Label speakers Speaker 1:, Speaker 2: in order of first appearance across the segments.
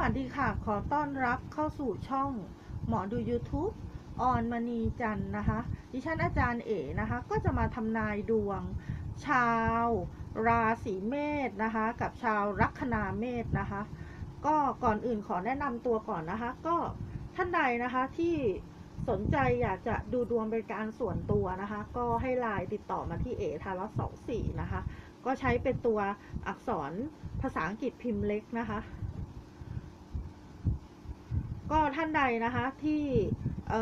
Speaker 1: วัสดีค่ะ ขอต้อนรับเข้าสู่ช่องหมอดู YouTube ออนมณีจันนะคะ ดิฉันอาจารย์เอ๋นะคะ ก็จะมาทำนายดวง ชาว ราศีเมษนะคะ กับชาวลัคนาเมษนะคะ ก็ก่อนอื่นขอแนะนำตัวก่อนนะคะ ก็ท่านใดนะคะที่สนใจอยากจะดูดวงเป็นการส่วนตัวนะคะ ก็ให้ไลน์ติดต่อมาที่เอทาร์สองสี่นะคะ ก็ใช้เป็นตัวอักษรภาษาอังกฤษพิมพ์เล็กนะคะ ก็ท่านใดนะคะที่เ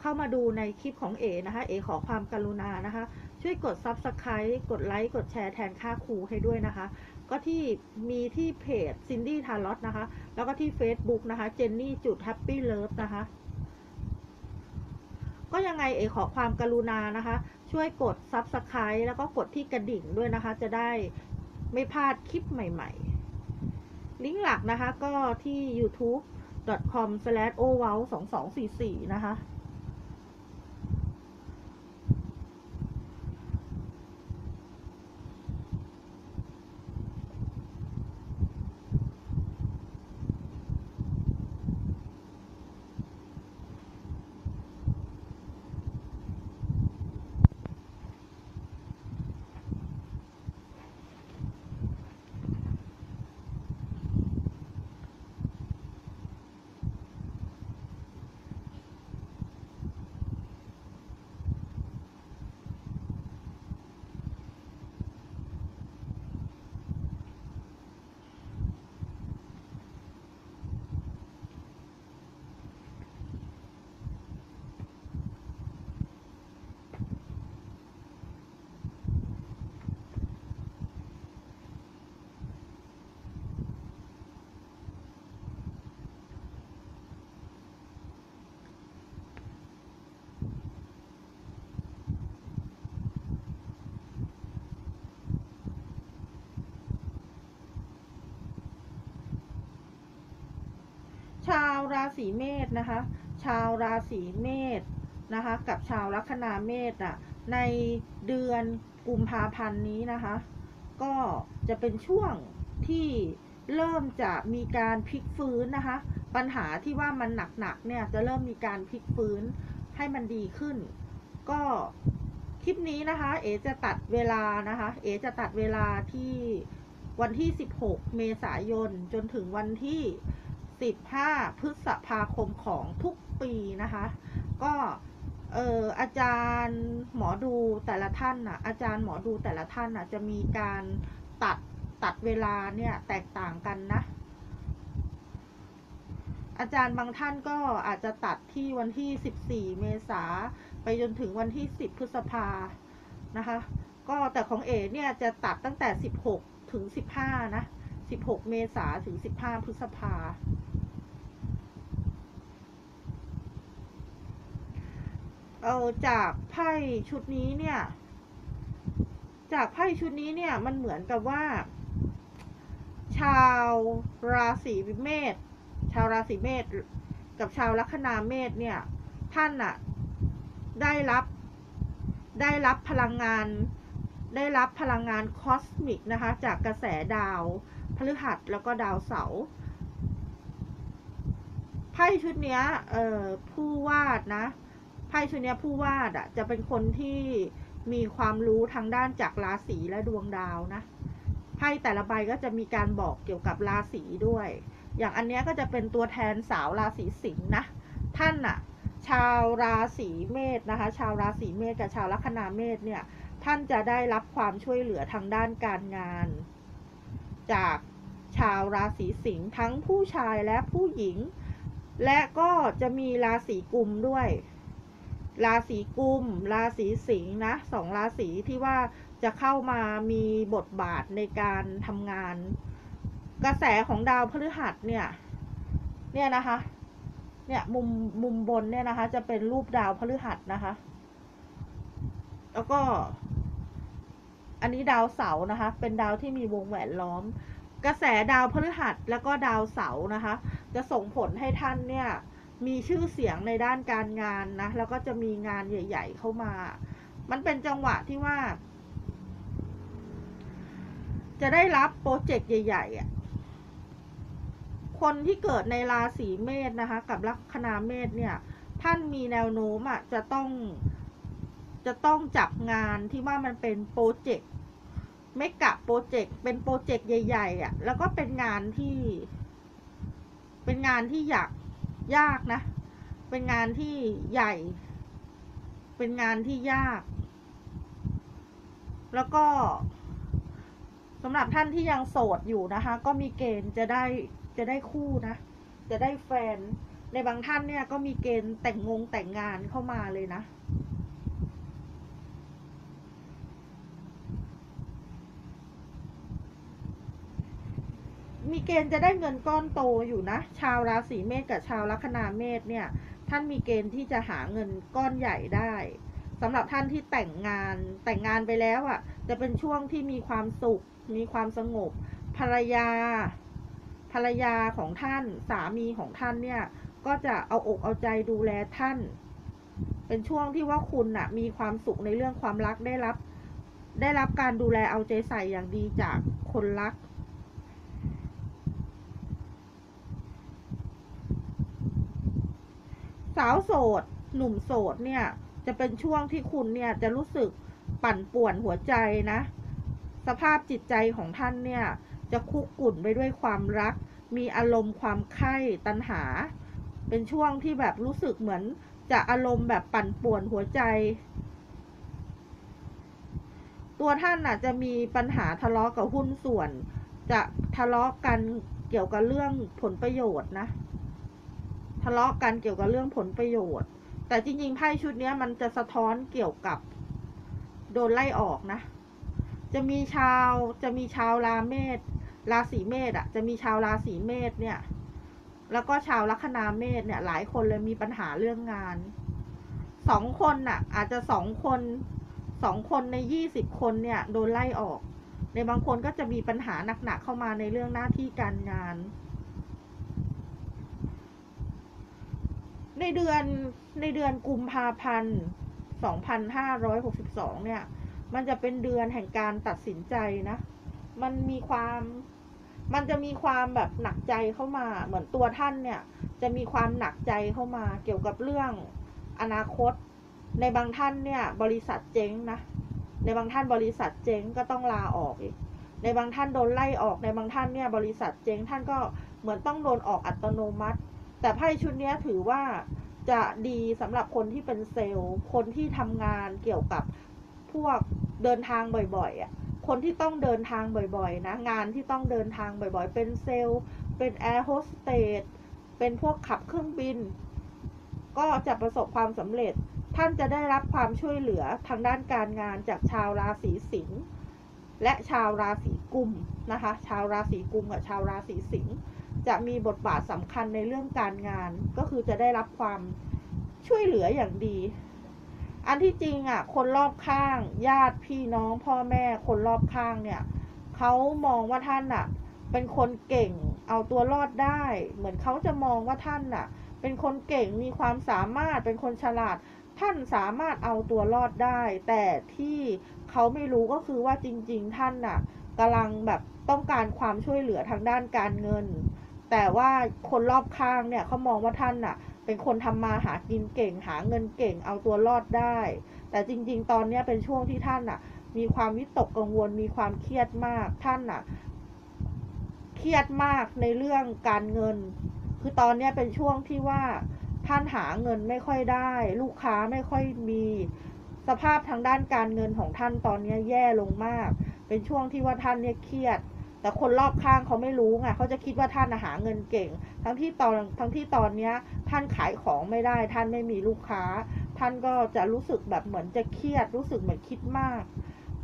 Speaker 1: เข้ามาดูในคลิปของเอนะคะเอขอความกรุณานะคะ ช่วยกด Subscribe กดไลค์กดแชร์แทนค่าครูให้ด้วยนะคะ ก็ที่มีที่เพจซินดี้ทารอตนะคะ แล้วก็ที่ Facebook นะคะเจนนี่จุดแฮปปี้เลิฟนะคะก็ยังไงเอขอความกรุณานะคะ ช่วยกด Subscribe แล้วก็กดที่กระดิ่งด้วยนะคะ จะได้ไม่พลาดคลิปใหม่ๆ ลิงก์หลักนะคะก็ที่ YouTube com slash o w o w สองสองสี่สี่นะคะ ราศีเมษนะคะ ชาวราศีเมษนะคะ กับชาวลัคนาเมษอะในเดือนกุมภาพันธ์นี้นะคะ ก็จะเป็นช่วงที่เริ่มจะมีการพลิกฟื้นนะคะ ปัญหาที่ว่ามันหนักๆเนี่ยจะเริ่มมีการพลิกฟื้นให้มันดีขึ้น ก็คลิปนี้นะคะ เอจะตัดเวลานะคะ เอจะตัดเวลาที่วันที่ 16 เมษายนจนถึงวันที่ 15 พฤษภาคมของทุกปีนะคะ ก็เอออาจารย์หมอดูแต่ละท่านน่ะอาจารย์หมอดูแต่ละท่านน่ะจะมีการตัดตัดเวลาเนี่ยแตกต่างกันนะ อาจารย์บางท่านก็อาจจะตัดที่วันที่ 14 เมษาไปจนถึงวันที่ 10 พฤษภานะคะ ก็แต่ของเอเนี่ยจะตัดตั้งแต่ 16 ถึง 15 นะ 16 เมษาถึง 15 พฤษภา เออจากไพ่ชุดนี้เนี่ย จากไพ่ชุดนี้เนี่ยมันเหมือนกับว่า ชาวราศีเมษ ชาวราศีเมษกับชาวลัคนาเมษเนี่ย ท่านอะได้รับได้รับพลังงาน ได้รับพลังงานคอสมิกนะคะ จากกระแสดาวพฤหัสแล้วก็ดาวเสาร์ไพ่ชุดเนี้ยเอ่อผู้วาดนะไพ่ชุดนี้ผู้วาดอะจะเป็นคนที่มีความรู้ทางด้านจากราศีและดวงดาวนะไพ่แต่ละใบก็จะมีการบอกเกี่ยวกับราศีด้วย อย่างอันนี้ก็จะเป็นตัวแทนสาวราศีสิงห์นะท่านอะชาวราศีเมษนะคะ ชาวราศีเมษกับชาวลัคนาเมษเนี่ย ท่านจะได้รับความช่วยเหลือทางด้านการงาน จากชาวราศีสิงห์ทั้งผู้ชายและผู้หญิง และก็จะมีราศีกุมด้วย ราศีกุม ราศีสิงห์นะสองราศีที่ว่าจะเข้ามามีบทบาทในการทำงาน กระแสของดาวพฤหัสเนี่ยเนี่ยนะคะเนี่ยมุมมุมบนเนี่ยนะคะ จะเป็นรูปดาวพฤหัสนะคะ แล้วก็ อันนี้ดาวเสาร์นะคะ เป็นดาวที่มีวงแหวนล้อม กระแสดาวพฤหัสแล้วก็ดาวเสาร์นะคะ จะส่งผลให้ท่านเนี่ยมีชื่อเสียงในด้านการงานนะ แล้วก็จะมีงานใหญ่ ๆ เข้ามา มันเป็นจังหวะที่ว่า จะได้รับโปรเจกต์ใหญ่ๆอะคคนที่เกิดในราศีเมษนะคะ กับลัคนาเมษเนี่ย ท่านมีแนวโน้มอะจะต้อง จะต้องจับงานที่ว่ามันเป็นโปรเจกต์ไม่กะโปรเจกต์เป็นโปรเจกต์ใหญ่ๆอะ แล้วก็เป็นงานที่ เป็นงานที่อยากยากนะ เป็นงานที่ใหญ่ เป็นงานที่ยาก แล้วก็สำหรับท่านที่ยังโสดอยู่นะคะ ก็มีเกณฑ์จะได้จะได้คู่นะ จะได้แฟน ในบางท่านเนี่ยก็มีเกณฑ์แต่งงงแต่งงานเข้ามาเลยนะ มีเกณฑ์จะได้เงินก้อนโตอยู่นะ ชาวราศีเมษกับชาวลัคนาเมษเนี่ย ท่านมีเกณฑ์ที่จะหาเงินก้อนใหญ่ได้สำหรับท่านที่แต่งงานแต่งงานไปแล้วอะ่ะ จะเป็นช่วงที่มีความสุข มีความสงบ ภรรยา ภรรยาของท่านสามีของท่านเนี่ย ก็จะเอาอกเอาใจดูแลท่าน เป็นช่วงที่ว่าคุณน่ะ มีความสุขในเรื่องความรักได้รับ ได้รับการดูแลเอาใจใส่อย่างดีจากคนรักาวโสด หนุ่มโสดเนี่ย จะเป็นช่วงที่คุณเนี่ยจะรู้สึกปั่นป่วนหัวใจนะ สภาพจิตใจของท่านเนี่ย จะคุกกุ่นไปด้วยความรัก มีอารมณ์ความใคร่ตัณหา เป็นช่วงที่แบบรู้สึกเหมือนจะอารมณ์แบบปั่นป่วนหัวใจ ตัวท่านน่ะจะมีปัญหาทะเลาะกับหุ้นส่วน จะทะเลาะกันเกี่ยวกับเรื่องผลประโยชน์นะ ทะเลาะกันเกี่ยวกับเรื่องผลประโยชน์ แต่จริงๆไพ่ชุดนี้มันจะสะท้อนเกี่ยวกับโดนไล่ออกนะ จะมีชาวจะมีชาวราเมษราศีเมษอะ จะมีชาวราศีเมษเนี่ย แล้วก็ชาวลัคนาเมษเนี่ย หลายคนเลยมีปัญหาเรื่องงานสองคนน่ะ อาจจะสองคนสองคนในยี่สิบคนเนี่ย โดนไล่ออก ในบางคนก็จะมีปัญหาหนักๆเข้ามาในเรื่องหน้าที่การงาน ในเดือนในเดือนกุมภาพันธ์ 2562 เนี่ย มันจะเป็นเดือนแห่งการตัดสินใจนะ มันมีความ มันจะมีความแบบหนักใจเข้ามา เหมือนตัวท่านเนี่ย จะมีความหนักใจเข้ามา เกี่ยวกับเรื่องอนาคต ในบางท่านเนี่ย บริษัทเจ๊งนะ ในบางท่านบริษัทเจ๊งก็ต้องลาออกอีก ในบางท่านโดนไล่ออก ในบางท่านเนี่ย บริษัทเจ๊งท่านก็เหมือนต้องโดนออกอัตโนมัติ แต่ไพ่ชุดนี้ถือว่าจะดีสำหรับคนที่เป็นเซลล์ คนที่ทำงานเกี่ยวกับพวกเดินทางบ่อยๆอะคนที่ต้องเดินทางบ่อยๆ นะ งานที่ต้องเดินทางบ่อยๆ เป็นเซลล์ เป็นแอร์โฮสเตสเป็นพวกขับเครื่องบิน ก็จะประสบความสำเร็จ ท่านจะได้รับความช่วยเหลือทางด้านการงานจากชาวราศีสิงห์และชาวราศีกุมนะคะ ชาวราศีกุมกับชาวราศีสิงห์ จะมีบทบาทสำคัญในเรื่องการงาน ก็คือจะได้รับความช่วยเหลืออย่างดี อันที่จริงอะ คนรอบข้าง ญาติพี่น้องพ่อแม่คนรอบข้างเนี่ยเขามองว่าท่านอะ เป็นคนเก่งเอาตัวรอดได้ เหมือนเขาจะมองว่าท่านอะ เป็นคนเก่งมีความสามารถเป็นคนฉลาด ท่านสามารถเอาตัวรอดได้ แต่ที่เขาไม่รู้ก็คือว่าจริง ๆ ท่านน่ะ กำลังแบบต้องการความช่วยเหลือทางด้านการเงิน แต่ว่าคนรอบข้างเนี่ยเขามองว่าท่านน่ะ เป็นคนทำมาหากินเก่งหาเงินเก่งเอาตัวรอดได้ แต่จริง ๆ ตอนเนี้ยเป็นช่วงที่ท่านน่ะ มีความวิตกกังวลมีความเครียดมากท่านน่ะ เครียดมากในเรื่องการเงิน คือตอนเนี้ยเป็นช่วงที่ว่าท่านหาเงินไม่ค่อยได้ ลูกค้าไม่ค่อยมี สภาพทางด้านการเงินของท่านตอนนี้แย่ลงมาก เป็นช่วงที่ว่าท่านเนี่ยเครียด แต่คนรอบข้างเขาไม่รู้ไงเขาจะคิดว่าท่านนะหาเงินเก่ง ทั้งที่ตอนทั้งที่ตอนเนี้ยท่านขายของไม่ได้ ท่านไม่มีลูกค้า ท่านก็จะรู้สึกแบบเหมือนจะเครียด รู้สึกเหมือนคิดมาก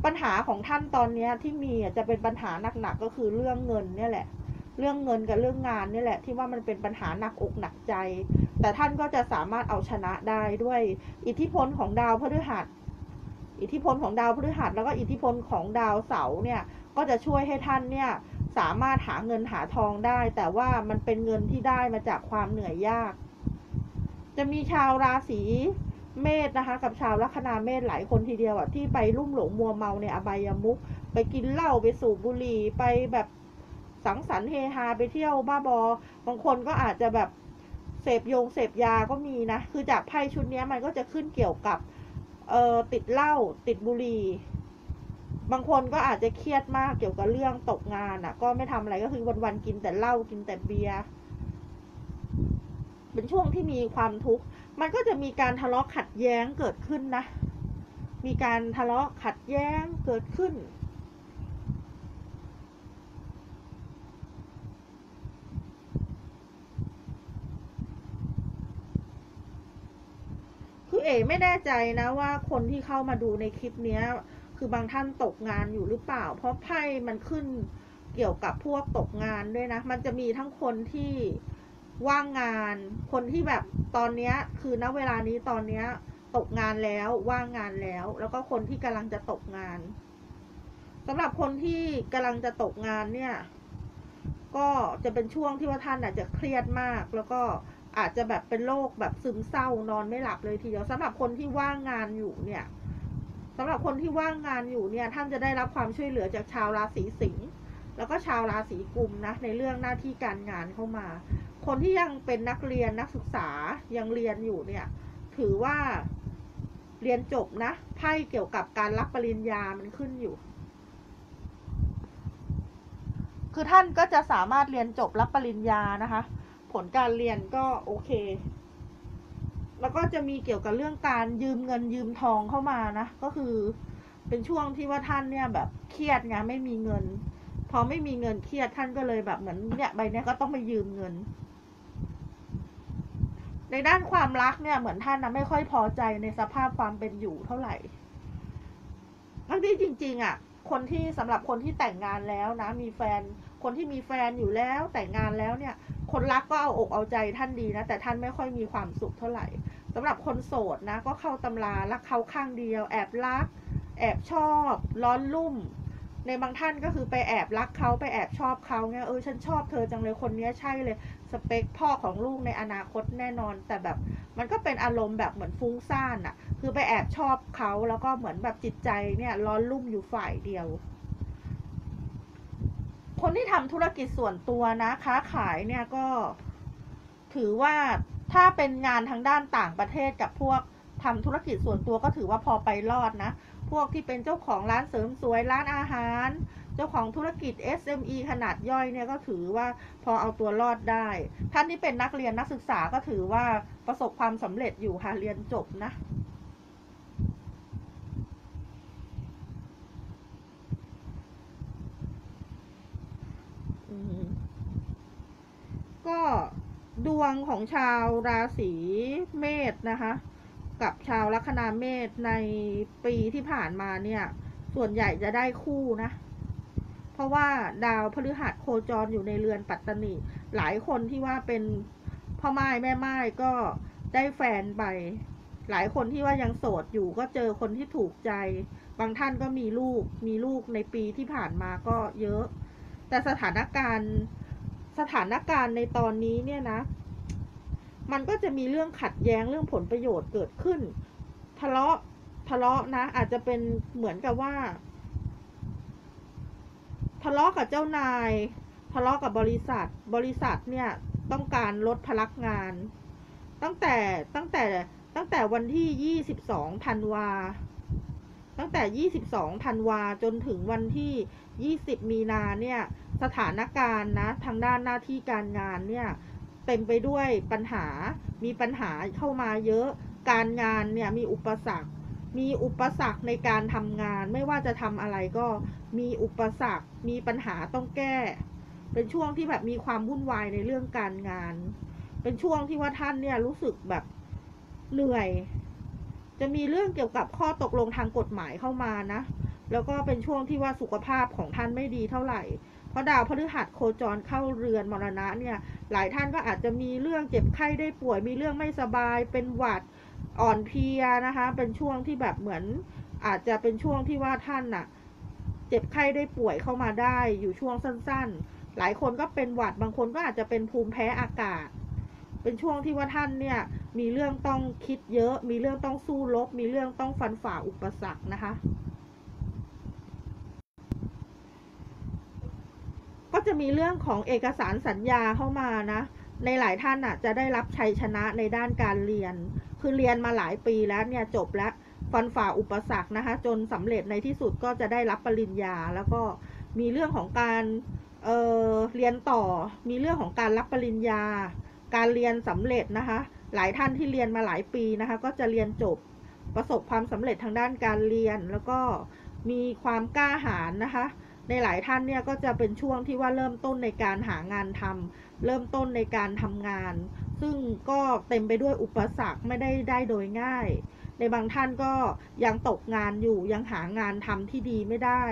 Speaker 1: ปัญหาของท่านตอนเนี้ยที่มีจะเป็นปัญหาหนักๆก็คือเรื่องเงินเนี่ยแหละเรื่องเงินกับเรื่องงานนี่แหละที่ว่ามันเป็นปัญหาหนักอกหนักใจ แต่ท่านก็จะสามารถเอาชนะได้ด้วยอิทธิพลของดาวพฤหัส อิทธิพลของดาวพฤหัสแล้วก็อิทธิพลของดาวเสาร์เนี่ยก็จะช่วยให้ท่านเนี่ยสามารถหาเงินหาทองได้ แต่ว่ามันเป็นเงินที่ได้มาจากความเหนื่อยยาก จะมีชาวราศีเมษนะคะ กับชาวลัคนาเมษหลายคนทีเดียวอะที่ไปลุ่มหลงมัวเมาในอบายมุขไปกินเหล้าไปสูบบุหรี่ไปแบบสังสรรค์เฮฮาไปเที่ยวบ้าบอ บางคนก็อาจจะแบบเสพยงเสพยาก็มีนะ คือจากไพ่ชุดนี้มันก็จะขึ้นเกี่ยวกับ เออติดเหล้าติดบุหรี่บางคนก็อาจจะเครียดมากเกี่ยวกับเรื่องตกงานอะ ก็ไม่ทำอะไรก็คือวันๆกินแต่เหล้ากินแต่เบียร์เป็นช่วงที่มีความทุกข์มันก็จะมีการทะเลาะขัดแย้งเกิดขึ้นนะ มีการทะเลาะขัดแย้งเกิดขึ้น คือเอ๋ไม่แน่ใจนะว่าคนที่เข้ามาดูในคลิปเนี้ย คือบางท่านตกงานอยู่หรือเปล่า เพราะไพ่มันขึ้นเกี่ยวกับพวกตกงานด้วยนะ มันจะมีทั้งคนที่ว่างงาน คนที่แบบตอนเนี้ย คือณเวลานี้ตอนเนี้ย ตกงานแล้วว่างงานแล้ว แล้วก็คนที่กำลังจะตกงานสำหรับคนที่กำลังจะตกงานเนี่ย ก็จะเป็นช่วงที่ว่าท่านอาจจะเครียดมาก แล้วก็ อาจจะแบบเป็นโรคแบบซึมเศร้านอนไม่หลับเลยทีเดียวสำหรับคนที่ว่างงานอยู่เนี่ยสำหรับคนที่ว่างงานอยู่เนี่ยท่านจะได้รับความช่วยเหลือจากชาวราศีสิงห์แล้วก็ชาวราศีกุมนะในเรื่องหน้าที่การงานเข้ามา คนที่ยังเป็นนักเรียนนักศึกษายังเรียนอยู่เนี่ยถือว่าเรียนจบนะไพ่เกี่ยวกับการรับปริญญามันขึ้นอยู่ คือท่านก็จะสามารถเรียนจบรับปริญญานะคะ ผลการเรียนก็โอเค แล้วก็จะมีเกี่ยวกับเรื่องการยืมเงินยืมทองเข้ามานะ ก็คือเป็นช่วงที่ว่าท่านเนี่ยแบบเครียดไงไม่มีเงิน พอไม่มีเงินเครียดท่านก็เลยแบบเหมือนเนี่ยใบเนี้ยก็ต้องไปยืมเงิน ในด้านความรักเนี่ยเหมือนท่านนะไม่ค่อยพอใจในสภาพความเป็นอยู่เท่าไหร่ทั้งที่จริง ๆ อะ คนที่สำหรับคนที่แต่งงานแล้วนะ มีแฟน คนที่มีแฟนอยู่แล้วแต่งงานแล้วเนี่ย คนรักก็เอาอกเอาใจท่านดีนะ แต่ท่านไม่ค่อยมีความสุขเท่าไหร่สำหรับคนโสดนะ ก็เข้าตำรารักเขาข้างเดียว แอบรัก แอบชอบ ร้อนรุ่ม ในบางท่านก็คือไปแอบรักเขาไปแอบชอบเขาเนี่ยเออฉันชอบเธอจังเลยคนนี้ใช่เลย สเปคพ่อของลูกในอนาคตแน่นอน แต่แบบมันก็เป็นอารมณ์แบบเหมือนฟุ้งซ่านอะคือไปแอบชอบเขาแล้วก็เหมือนแบบจิตใจเนี่ยร้อนรุ่มอยู่ฝ่ายเดียว คนที่ทำธุรกิจส่วนตัวนะค้าขายเนี่ยก็ถือว่าถ้าเป็นงานทางด้านต่างประเทศกับพวกทำธุรกิจส่วนตัวก็ถือว่าพอไปรอดนะ พวกที่เป็นเจ้าของร้านเสริมสวยร้านอาหาร เจ้าของธุรกิจ SME ขนาดย่อยเนี่ยก็ถือว่าพอเอาตัวรอดได้ ท่านที่เป็นนักเรียนนักศึกษาก็ถือว่าประสบความสำเร็จอยู่ค่ะเรียนจบนะ อืมก็ด วงของชาวราศีเมษนะคะ กับชาวลัคนาเมษในปีที่ผ่านมาเนี่ย ส่วนใหญ่จะได้คู่นะ เพราะว่าดาวพฤหัสโคจรอยู่ในเรือนปัตตนีหลายคนที่ว่าเป็นพ่อไม้แม่ไม้ก็ได้แฟนไป หลายคนที่ว่ายังโสดอยู่ก็เจอคนที่ถูกใจ บางท่านก็มีลูกมีลูกในปีที่ผ่านมาก็เยอะ แต่สถานการณ์สถานการณ์ในตอนนี้เนี่ยนะ มันก็จะมีเรื่องขัดแย้งเรื่องผลประโยชน์เกิดขึ้น ทะเลาะทะเลาะนะ อาจจะเป็นเหมือนกับว่า ทะเลาะกับเจ้านาย ทะเลาะกับบริษัท บริษัทเนี่ยต้องการลดพนักงาน ตั้งแต่ตั้งแต่ตั้งแต่วันที่ยี่สิบสองธันวา ตั้งแต่ยี่สิบสองธันวาจนถึงวันที่ยี่สิบมีนาเนี่ย สถานการณ์นะ ทางด้านหน้าที่การงานเนี่ย เต็มไปด้วยปัญหา มีปัญหาเข้ามาเยอะ การงานเนี่ยมีอุปสรรค มีอุปสรรคในการทำงาน ไม่ว่าจะทำอะไรก็มีอุปสรรค มีปัญหาต้องแก้ เป็นช่วงที่แบบมีความวุ่นวายในเรื่องการงาน เป็นช่วงที่ว่าท่านเนี่ยรู้สึกแบบเหนื่อย จะมีเรื่องเกี่ยวกับข้อตกลงทางกฎหมายเข้ามานะ แล้วก็เป็นช่วงที่ว่าสุขภาพของท่านไม่ดีเท่าไหร่ เพราะดาวพฤหัสโคจรเข้าเรือนมรณะเนี่ย หลายท่านก็อาจจะมีเรื่องเจ็บไข้ได้ป่วย มีเรื่องไม่สบาย เป็นหวัดอ่อนเพลียนะคะ เป็นช่วงที่แบบเหมือน อาจจะเป็นช่วงที่ว่าท่านน่ะ เจ็บไข้ได้ป่วยเข้ามาได้อยู่ช่วงสั้นๆ หลายคนก็เป็นหวัด บางคนก็อาจจะเป็นภูมิแพ้อากาศ เป็นช่วงที่ว่าท่านเนี่ย มีเรื่องต้องคิดเยอะ มีเรื่องต้องสู้รบ มีเรื่องต้องฟันฝ่าอุปสรรคนะคะ ก็จะมีเรื่องของเอกสารสัญญาเข้ามานะ ในหลายท่านอะจะได้รับชัยชนะในด้านการเรียน คือเรียนมาหลายปีแล้วเนี่ยจบแล้วฟันฝ่าอุปสรรคนะคะ จนสำเร็จในที่สุดก็จะได้รับปริญญา แล้วก็มีเรื่องของการเเรียนต่อ มีเรื่องของการรับปริญญา การเรียนสำเร็จนะคะ หลายท่านที่เรียนมาหลายปีนะคะ ก็จะเรียนจบประสบความสำเร็จทางด้านการเรียน แล้วก็มีความกล้าหาญนะคะ ในหลายท่านเนี่ยก็จะเป็นช่วงที่ว่าเริ่มต้นในการหางานทำเริ่มต้นในการทำงาน ซึ่งก็เต็มไปด้วยอุปสรรคไม่ได้ได้โดยง่าย ในบางท่านก็ยังตกงานอยู่ยังหางานทำที่ดีไม่ได้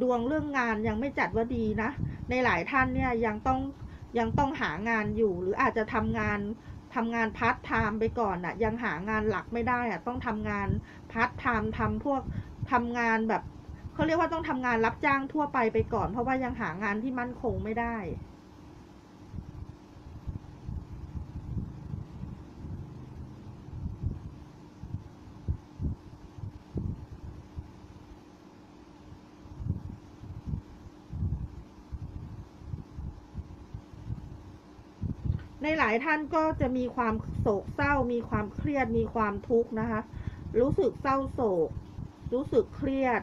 Speaker 1: ดวงเรื่องงานยังไม่จัดว่าดีนะ ในหลายท่านเนี่ยยังต้องยังต้องหางานอยู่ หรืออาจจะทำงานทำงานพาร์ทไทม์ไปก่อนอะ่ะยังหางานหลักไม่ได้อะ่ะต้องทำงานพาร์ทไทม์ทำพวกทำงานแบบ เขาเรียกว่าต้องทำงานรับจ้างทั่วไปไปก่อน เพราะว่ายังหางานที่มั่นคงไม่ได้ในหลายท่านก็จะมีความโศกเศร้า มีความเครียด มีความทุกข์นะคะ รู้สึกเศร้าโศก รู้สึกเครียด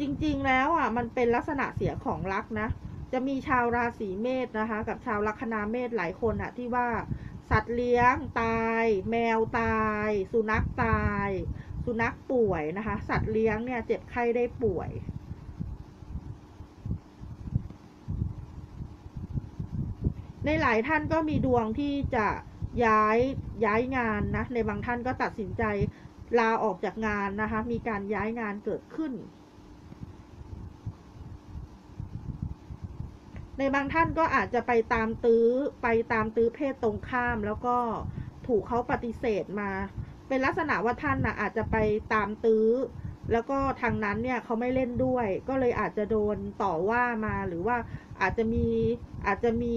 Speaker 1: จริงๆแล้วอะมันเป็นลักษณะเสียของรักนะ จะมีชาวราศีเมษนะคะ กับชาวลัคนาเมษหลายคนอะที่ว่าสัตว์เลี้ยงตาย แมวตาย สุนัขตาย สุนัขป่วยนะคะ สัตว์เลี้ยงเนี่ยเจ็บไข้ได้ป่วยในหลายท่านก็มีดวงที่จะย้ายย้ายงานนะ ในบางท่านก็ตัดสินใจลาออกจากงานนะคะ มีการย้ายงานเกิดขึ้น ในบางท่านก็อาจจะไปตามตื้อไปตามตื้อเพศตรงข้าม แล้วก็ถูกเขาปฏิเสธมา เป็นลักษณะว่าท่านนะอาจจะไปตามตื้อ แล้วก็ทางนั้นเนี่ยเขาไม่เล่นด้วย ก็เลยอาจจะโดนต่อว่ามาหรือว่าอาจจะมีอาจจะมี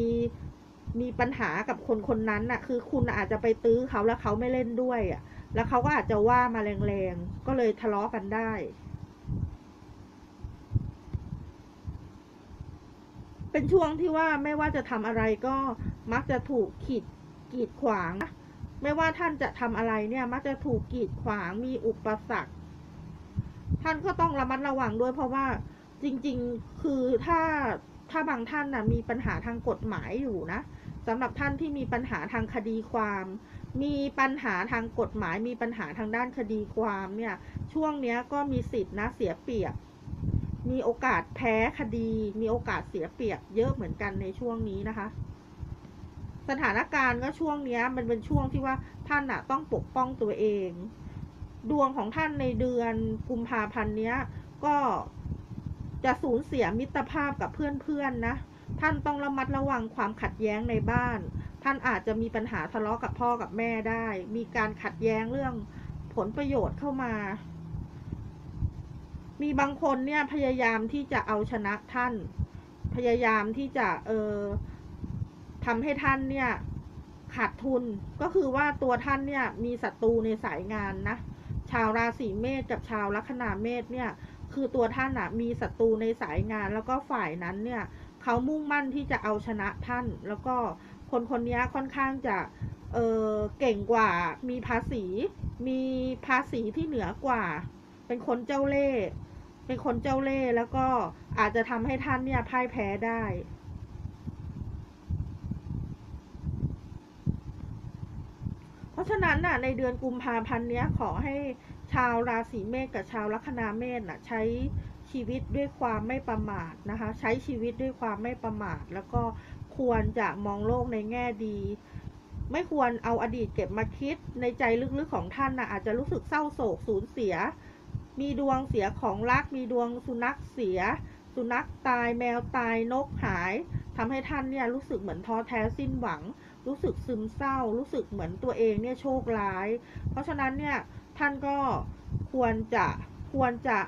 Speaker 1: มีปัญหากับคนคนนั้นน่ะ คือคุณอาจจะไปตื้อเขาแล้วเขาไม่เล่นด้วยอะ แล้วเขาก็อาจจะว่ามาแรงๆ ก็เลยทะเลาะกันได้ เป็นช่วงที่ว่าไม่ว่าจะทำอะไรก็มักจะถูกขีดกีดขวาง ไม่ว่าท่านจะทำอะไรเนี่ย มักจะถูกกีดขวางมีอุปสรรค ท่านก็ต้องระมัดระวังด้วยเพราะว่าจริงๆ คือถ้าถ้าบางท่านนะมีปัญหาทางกฎหมายอยู่นะสำหรับท่านที่มีปัญหาทางคดีความ มีปัญหาทางกฎหมาย มีปัญหาทางด้านคดีความเนี่ย ช่วงเนี้ยก็มีสิทธินะเสียเปรียบ มีโอกาสแพ้คดี มีโอกาสเสียเปรียบเยอะเหมือนกันในช่วงนี้นะคะ สถานการณ์ก็ช่วงนี้มันเป็นช่วงที่ว่าท่านอะต้องปกป้องตัวเอง ดวงของท่านในเดือนกุมภาพันธ์นี้ก็จะสูญเสียมิตรภาพกับเพื่อนๆนะ ท่านต้องระมัดระวังความขัดแย้งในบ้าน ท่านอาจจะมีปัญหาทะเลาะกับพ่อกับแม่ได้ มีการขัดแย้งเรื่องผลประโยชน์เข้ามา มีบางคนเนี่ยพยายามที่จะเอาชนะท่าน พยายามที่จะเออทำให้ท่านเนี่ยขาดทุนก็คือว่าตัวท่านเนี่ยมีศัตรูในสายงานนะชาวราศีเมษกับชาวลัคนาเมษเนี่ยคือตัวท่านอะมีศัตรูในสายงาน แล้วก็ฝ่ายนั้นเนี่ยเขามุ่งมั่นที่จะเอาชนะท่าน แล้วก็คนคนนี้ค่อนข้างจะเออเก่งกว่ามีภาษี มีภาษีที่เหนือกว่า เป็นคนเจ้าเล่ห์ เป็นคนเจ้าเล่ห์แล้วก็อาจจะทำให้ท่านเนี่ยพ่ายแพ้ได้ เพราะฉะนั้นน่ะในเดือนกุมภาพันธ์เนี้ยขอให้ชาวราศีเมษกับชาวลัคนาเมษน่ะใช้ชีวิตด้วยความไม่ประมาทนะคะ ใช้ชีวิตด้วยความไม่ประมาท แล้วก็ควรจะมองโลกในแง่ดี ไม่ควรเอาอดีตเก็บมาคิดในใจลึกๆของท่านนะอาจจะรู้สึกเศร้าโศกสูญเสีย มีดวงเสียของรัก มีดวงสุนัขเสีย สุนัขตายแมวตายนกหายทำให้ท่านเนี่ยรู้สึกเหมือนท้อแท้สิ้นหวัง รู้สึกซึมเศร้า รู้สึกเหมือนตัวเองเนี่ยโชคร้าย เพราะฉะนั้นเนี่ยท่านก็ควรจะควรจะ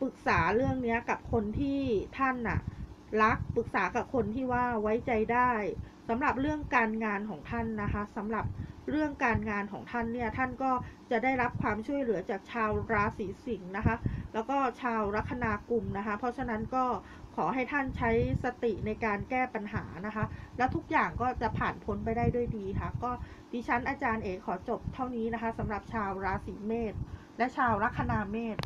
Speaker 1: ปรึกษาเรื่องนี้กับคนที่ท่านน่ะรักปรึกษากับคนที่ว่าไว้ใจได้ สำหรับเรื่องการงานของท่านนะคะสำหรับเรื่องการงานของท่านเนี่ยท่านก็จะได้รับความช่วยเหลือจากชาวราศีสิงห์นะคะ แล้วก็ชาวลัคนากุมนะคะ เพราะฉะนั้นก็ขอให้ท่านใช้สติในการแก้ปัญหานะคะ และทุกอย่างก็จะผ่านพ้นไปได้ด้วยดีค่ะ ก็ดิฉันอาจารย์เอกขอจบเท่านี้นะคะสำหรับชาวราศีเมษและชาวลัคนาเมษ